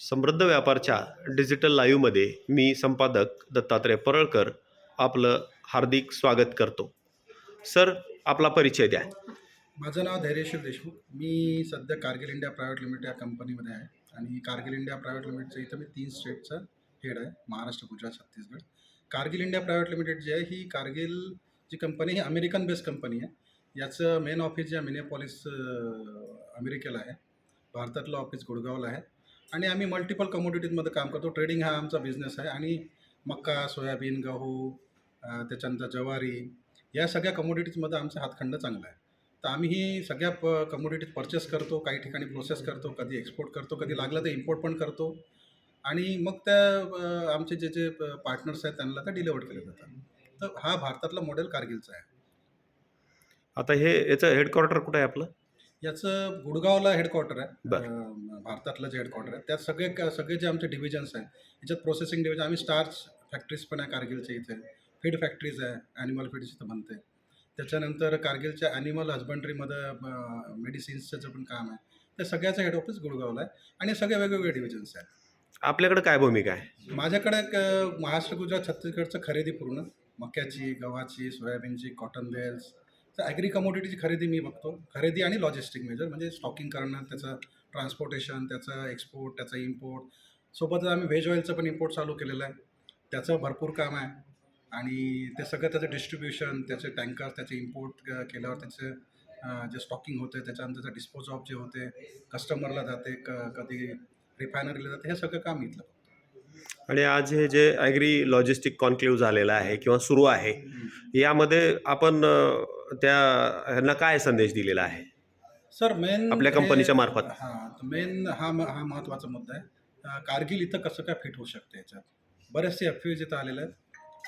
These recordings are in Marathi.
समृद्ध व्यापारच्या डिजिटल लाईव्हमध्ये मी संपादक दत्तात्रय परळकर आपलं हार्दिक स्वागत करतो. सर आपला परिचय द्या. माझं नाव धैर्यशील देशमुख. मी सध्या कारगिल इंडिया प्रायव्हेट लिमिटेड या कंपनीमध्ये आहे आणि कारगिल इंडिया प्रायव्हेट लिमिटेडचं इथं मी तीन स्टेटचं हेड आहे Maharashtra Gujarat Chhattisgarh. Cargill India private limited जी आहे ही कारगिल जी कंपनी ही अमेरिकन बेस्ड कंपनी आहे. याचं मेन ऑफिस जे मिनियापॉलिस अमेरिकेला आहे. भारतातलं ऑफिस गुडगावला आहे. आणि आम्ही मल्टिपल कमोडिटीजमध्ये काम करतो. ट्रेडिंग हा आमचा बिझनेस आहे. आणि मक्का सोयाबीन गहू त्याच्यानंतर ज्वारी या सगळ्या कमोडिटीजमध्ये आमचा हातखंड चांगला आहे. तर आम्ही ही सगळ्या प कमोडिटीज परचेस करतो काही ठिकाणी प्रोसेस करतो कधी एक्सपोर्ट करतो कधी लागलं तर इम्पोर्ट पण करतो. आणि मग त्या आमचे जे जे पार्टनर्स आहेत त्यांना त्या डिलिव्हर केले जातात. तर हा भारतातला मॉडेल कारगिलचा आहे. आता हे याचं हेडक्वार्टर कुठं आहे आपलं? याचं गुडगावला हेडक्वार्टर आहे. भारतातलं जे हेडक्वार्टर आहे. त्यात सगळे सगळे जे आमचे डिव्हिजन्स आहेत याच्यात प्रोसेसिंग डिव्हिजन आम्ही स्टार्च फॅक्टरीज पण आहे कारगिलच्या इथे. फीड फॅक्टरीज आहे ॲनिमल फीड्स इथं बनते. त्याच्यानंतर कारगिलच्या ॲनिमल हजबंड्रीमध्ये मेडिसिन्सचं पण काम आहे. त्या सगळ्याचं हेड ऑफिस गुडगावला आहे. आणि सगळे वेगवेगळे डिव्हिजन्स आहेत. आपल्याकडे काय भूमिका आहे? माझ्याकडे महाराष्ट्र गुजरात छत्तीसगडचं खरेदी पूर्ण. मक्याची गव्हाची सोयाबीनची कॉटन बेल्स तर ॲग्री कमोडिटीची खरेदी मी बघतो. खरेदी आणि लॉजिस्टिक मेजर म्हणजे स्टॉकिंग करणं त्याचं ट्रान्सपोर्टेशन त्याचं एक्सपोर्ट त्याचं इम्पोर्ट सोबतच आम्ही व्हेज ऑइलचं पण इम्पोर्ट चालू केलेलं आहे. त्याचं भरपूर काम आहे. आणि ते सगळं त्याचं डिस्ट्रीब्युशन त्याचे टँकर्स त्याचे इम्पोर्ट केल्यावर त्याचे जे स्टॉकिंग होते त्याच्यानंतर त्याचं डिस्पोज ऑफ जे होते कस्टमरला जाते क कधी रिफायनरीला जाते हे सगळं काम इथलं आणि आज हे जे ॲग्री लॉजिस्टिक कॉन्क्लेव्ह झालेलं आहे किंवा सुरू आहे यामध्ये आपण त्या ह्यांना काय संदेश दिलेला आहे? सर मेन आपल्या कंपनीच्या मार्फत. हां मेन हा म- हा महत्त्वाचा मुद्दा आहे. कारगिल इथं कसं काय फिट होऊ शकते याच्यात? बरेचसे एफ पी ओज इथं आलेले आहेत.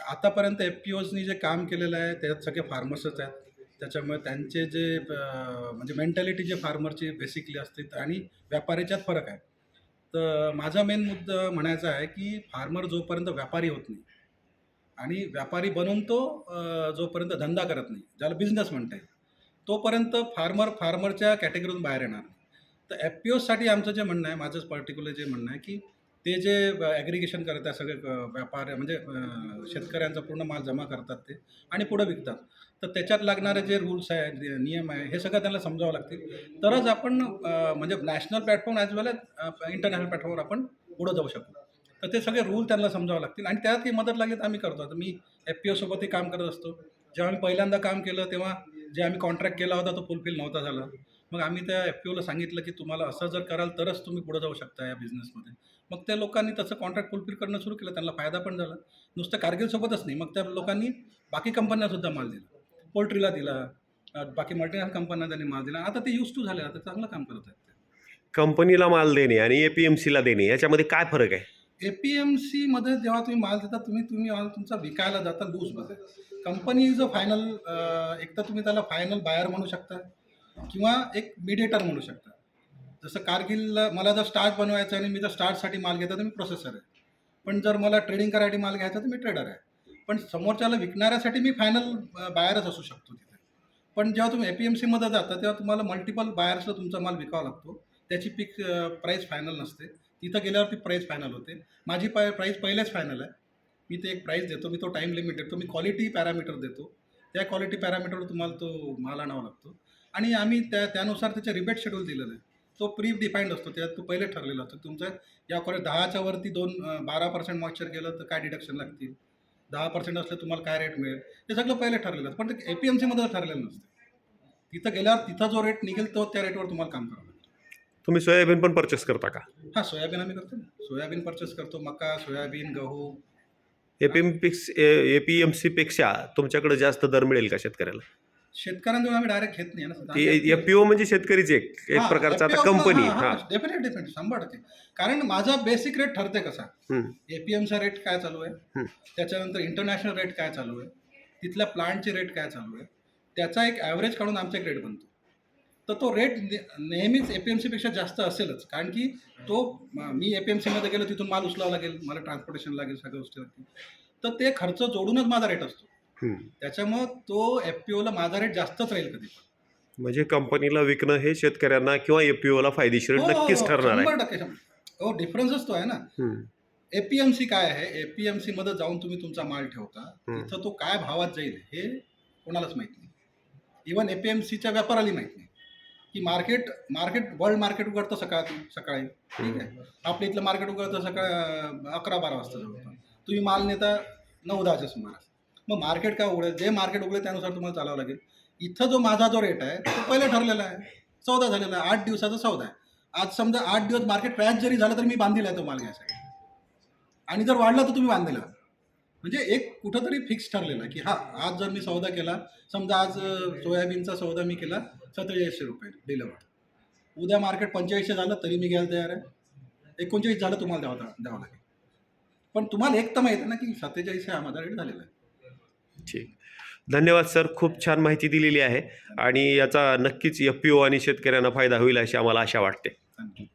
आतापर्यंत एफ पी ओजनी जे काम केलेलं आहे त्याच्यात सगळे फार्मर्सच आहेत. त्याच्यामुळे त्यांचे जे म्हणजे मेंटॅलिटी जे फार्मरची बेसिकली असते आणि व्यापाऱ्याच्यात फरक आहे. तर माझा मेन मुद्दा म्हणायचा आहे की फार्मर जोपर्यंत व्यापारी होत नाही आणि व्यापारी बनून तो जोपर्यंत धंदा करत नाही ज्याला बिझनेस म्हणता येईल तोपर्यंत फार्मर फार्मरच्या कॅटेगरीतून बाहेर येणार नाही. तर एफ पी ओसाठी आमचं जे म्हणणं आहे माझं पर्टिक्युलर जे म्हणणं आहे की ते जे ॲग्रिगेशन करत आहे सगळे व्यापार म्हणजे शेतकऱ्यांचा पूर्ण माल जमा करतात ते आणि पुढं विकतात. तर त्याच्यात लागणारे जे रूल्स आहे नियम आहे हे सगळं त्यांना समजावं लागतील. तरच आपण म्हणजे national platform as well as international प्लॅटफॉर्मवर आपण पुढं जाऊ शकतो तर ते सगळे रूल त्यांना समजावं लागतील. आणि त्यात ही मदत लागेल आम्ही करतो. आता मी एफ पी ओसोबतही काम करत असतो. जेव्हा आम्ही पहिल्यांदा काम केलं तेव्हा जे आम्ही कॉन्ट्रॅक्ट केला होता तो फुलफिल नव्हता झाला. मग आम्ही त्या एफ पी ओला सांगितलं की तुम्हाला असं जर कराल तरच तुम्ही पुढे जाऊ शकता या बिझनेसमध्ये मग त्या लोकांनी तसं कॉन्ट्रॅक्ट फुलफिल करणं सुरू केलं. त्यांना फायदा पण झाला. नुसतं कारगिलसोबतच नाही मग त्या लोकांनी बाकी कंपन्यांसुद्धा माल दिला. पोल्ट्रीला दिला. बाकी मल्टीनॅशनल कंपन्या त्यांनी माल दिला. आता ते यूज टू झाले. आता चांगलं काम करत आहेत कंपनीला माल देणे आणि ए पी एम सीला देणे याच्यामध्ये काय फरक आहे? ए पी एम सीमध्ये जेव्हा तुम्ही माल देता तुम्ही तुम्ही माल तुमचा विकायला जाता लूजमध्ये कंपनी जो फायनल एक तर तुम्ही त्याला फायनल बायर म्हणू शकता किंवा एक मिडिएटर म्हणू शकता. जसं कारगिलला मला जर स्टार्ट बनवायचं आहे आणि मी जर स्टार्टसाठी माल घेता तर मी प्रोसेसर आहे. पण जर मला ट्रेडिंग करायसाठी माल घ्यायचा तर मी ट्रेडर आहे. पण समोरच्याला विकणाऱ्यासाठी मी फायनल बायरच असू शकतो तिथे. पण जेव्हा तुम्ही ए पी एम सीमध्ये जाता तेव्हा तुम्हाला मल्टिपल बायर्सला तुमचा माल विकावा लागतो. त्याची पिक प्राईस फायनल नसते. तिथं गेल्यावरती प्राईज फायनल होते. माझी पाय प्राईज पहिलेच फायनल आहे. मी ते एक प्राईज देतो. मी तो टाईम लिमिटेड तो मी क्वालिटी पॅरामीटर देतो. त्या क्वालिटी पॅरामीटरवर तुम्हाला तो माल आणावा लागतो. आणि आम्ही त्या त्यानुसार त्याचे रिबेट शेड्यूल दिलेलं आहे. तो प्री डिफाईंड असतो. त्यात तो पहिले ठरलेला असतो. तुमचं या कॉलेज दहाच्या वरती दोन बारा पर्सेंट मॉइश्चर गेलं तर काय डिडक्शन लागतील? दहा पर्सेंट असलं तुम्हाला काय रेट मिळेल? हे सगळं पहिले ठरलेलं असतं. पण ते ए पी एम सीमध्ये ठरलेलं नसतं. तिथं गेल्यावर तिथं जो रेट निघेल तो त्या रेटवर तुम्हाला काम करावं लागतं. तुम्ही सोयाबीन पण परचेस करता का? हां सोयाबीन आम्ही करतो ना. सोयाबीन परचेस करतो मका सोयाबीन गहू. ए पी एम पिक्स ए पी एम सीपेक्षा तुमच्याकडे जास्त दर मिळेल का शेतकऱ्याला? शेतकऱ्यांकडून आम्ही डायरेक्ट घेत नाही ना एफ पी ओ म्हणजे शेतकरीच एक एक प्रकारचा आता कंपनी हां डेफिनेट डेफिनेट शंभर टक्के. कारण माझा बेसिक रेट ठरते कसा? हम्म. एपीएमचा रेट काय चालू आहे. त्याच्यानंतर इंटरनॅशनल रेट काय चालू आहे? तिथल्या प्लांटचे रेट काय चालू आहे? त्याचा एक ॲव्हरेज काढून आमचा एक रेट बनतो. तर तो रेट नेहमीच ए पी एम सीपेक्षा जास्त असेलच. कारण की तो म- ए पी एम सीमध्ये गेलो तिथून माल उचलावा लागेल मला ट्रान्सपोर्टेशन लागेल सगळ्या गोष्टी लागतील. तर ते खर्च जोडूनच माझा रेट असतो. त्याच्यामुळं तो एफ पी ओला माझा रेट जास्तच राहील कधी म्हणजे कंपनीला विकणं हे शेतकऱ्यांना किंवा एफ पी ओला फायदेशीर हो, हो, नक्कीच हो, ठरणार आहे. शंभर टक्के शंभर. हो डिफरन्सच तो आहे ना. एपीएमसी काय आहे? एपीएमसी मध्ये जाऊन तुम्ही तुमचा माल ठेवता. तिथं तो काय भावात जाईल हे कोणालाच माहीत नाही. इवन एपीएमसीच्या व्यापाराला माहीत नाही. की मार्केट मार्केट वर्ल्ड मार्केट उघडतं सकाळी सकाळी. ठीक आहे? आपल्या इथलं मार्केट उघडतं सकाळ अकरा बारा वाजता तुम्ही माल नेता नऊ दहाच्या सुमारास. मग मार्केट काय उघडेल? जे मार्केट उघडेल त्यानुसार तुम्हाला चालावं लागेल. इथं जो माझा जो रेट आहे तो पहिले ठरलेला आहे. चौदा झालेला आहे. आठ दिवसाचा सौदा आहे. आज समजा आठ दिवस मार्केट क्रॅश जरी झालं तर मी बांधील आहे तो माल घ्यायसाठी. आणि जर वाढला तर तुम्ही बांधलेला म्हणजे एक कुठंतरी फिक्स ठरलेलं की हा आज जर मी सौदा केला समजा आज सोयाबीनचा सौदा मी केला सत्तेचाळीसशे रुपये डिलवर उद्या मार्केट पंचेचाळीसशे झालं तरी मी घ्यायला तयार आहे. एकोणचाळीस झालं तुम्हाला द्यावं द्यावं लागेल. पण तुम्हाला एक तर माहिती आहे ना की सत्तेचाळीसशे हा माझा रेट झालेला आहे. ठीक. धन्यवाद सर. खूप छान माहिती दिलेली आहे. आणि याचा नक्कीच एफ पी ओ आणि शेतकऱ्यांना फायदा होईल अशी आम्हाला आशा वाटते. थँक्यू